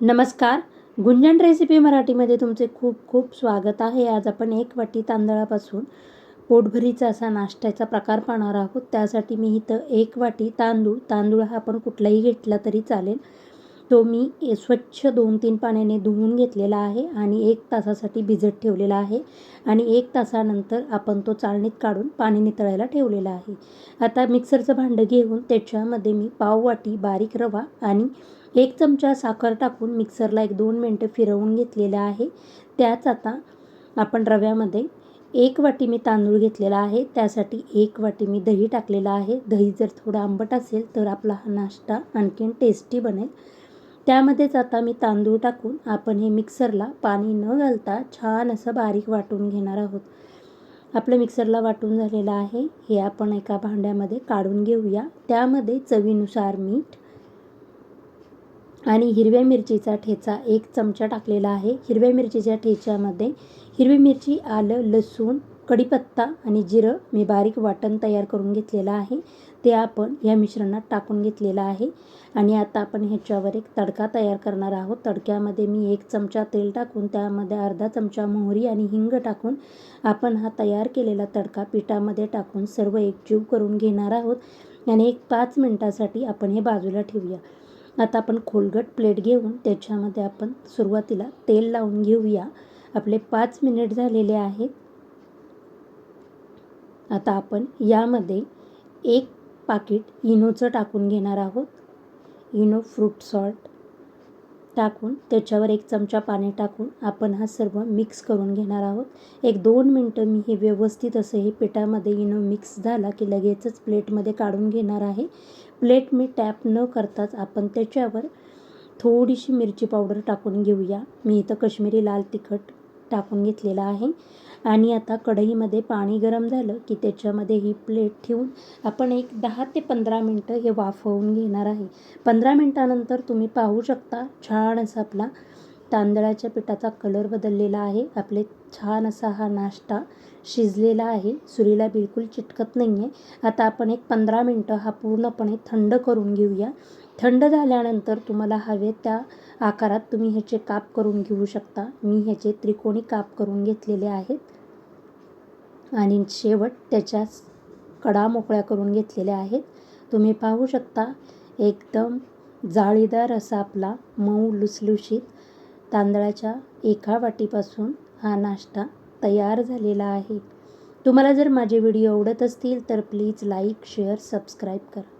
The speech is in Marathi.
नमस्कार. गुंजन रेसिपी मराठीमध्ये तुमचे खूप खूप स्वागत आहे. आज आपण एक वाटी तांदळापासून पोटभरीचा असा नाश्त्याचा प्रकार पाहणार आहोत. त्यासाठी मी इथं एक वाटी तांदूळ तांदूळ हा आपण कुठलाही घेतला तरी चालेल. तो मी स्वच्छ दोन तीन पाण्याने धुवून घेतलेला आहे आणि एक तासासाठी भिजत ठेवलेला आहे आणि एक तासानंतर आपण तो चाळणीत काढून पाणी नितळायला ठेवलेला आहे. आता मिक्सरचं भांडं घेऊन त्याच्यामध्ये मी पाव वाटी बारीक रवा आणि एक चमचा साखर टाकून मिक्सरला एक दोन मिनटं फिरवून घेतलेलं आहे. त्याच आता आपण रव्यामध्ये एक वाटी मी तांदूळ घेतलेला आहे. त्यासाठी एक वाटी मी दही टाकलेलं आहे. दही जर थोडं आंबट असेल तर आपला हा नाश्ता आणखीन टेस्टी बनेल. त्यामध्येच आता मी तांदूळ टाकून आपण हे मिक्सरला पाणी न घालता छान असं बारीक वाटून घेणार आहोत. आपलं मिक्सरला वाटून झालेलं आहे. हे आपण एका भांड्यामध्ये काढून घेऊया. त्यामध्ये चवीनुसार मीठ आणि हिरव्या मिरचीचा ठेचा एक चमचा टाकलेला आहे. हिरव्या मिरचीच्या ठेच्यामध्ये हिरवी मिरची आलं लसूण कढीपत्ता आणि जिरं मी बारीक वाटण तयार करून घेतलेलं आहे. ते आपण या मिश्रणात टाकून घेतलेलं आहे. आणि आता आपण ह्याच्यावर एक तडका तयार करणार आहोत. तडक्यामध्ये मी एक चमचा तेल टाकून त्यामध्ये अर्धा चमचा मोहरी आणि हिंग टाकून आपण हा तयार केलेला तडका पिठामध्ये टाकून सर्व एकजीव करून घेणार आहोत. आणि एक पाच मिनटासाठी आपण हे बाजूला ठेवूया. आता आपण खोलगट प्लेट घेऊन त्याच्यामध्ये आपण सुरुवातीला तेल लावून घेऊया. आपले पाच मिनिट झालेले आहेत. आता आपण यामध्ये एक पाकिट इनोचं टाकून घेणार आहोत. इनो फ्रूट सॉल्ट टाकून त्याच्यावर एक चमचा पाणी टाकून आपण हा सर्व मिक्स करून घेणार आहोत. एक दोन मिनटं मी हे व्यवस्थित असं हे पिठामध्ये इनो मिक्स झाला की लगेचच प्लेटमध्ये काढून घेणार आहे. प्लेट मी टॅप न करताच आपण त्याच्यावर थोडीशी मिरची पावडर टाकून घेऊया. मी इथं कश्मीरी लाल तिखट टाकून घेतलेला आहे. आणि आता कढईमध्ये पाणी गरम झालं की त्याच्यामध्ये ही प्लेट ठेवून आपण एक दहा ते पंधरा मिनटं हे वाफवून घेणार आहे. पंधरा मिनटानंतर तुम्ही पाहू शकता छान असा आपला तांदळाच्या पिठाचा कलर बदललेला आहे. आपले छान असा हा नाश्ता शिजलेला आहे. सुरीला बिलकुल चिटकत नाही आहे आता आपण एक पंधरा मिनटं हा पूर्णपणे थंड करून घेऊया. थंड झाल्यानंतर तुम्हाला हवे त्या आकारात तुम्ही ह्याचे काप करून घेऊ शकता. मी ह्याचे त्रिकोणी काप करून घेतलेले आहेत. आणि शेवट त्याच्या कडा मोकळ्या करून घेतलेल्या आहेत. तुम्ही पाहू शकता एकदम जाळीदार असा आपला मऊ लुसलुशीत तांदळाच्या एका वाटीपासून हा नाश्ता तयार झालेला आहे. तुम्हाला जर माझे व्हिडिओ आवडत असतील तर प्लीज लाईक शेअर सबस्क्राईब करा.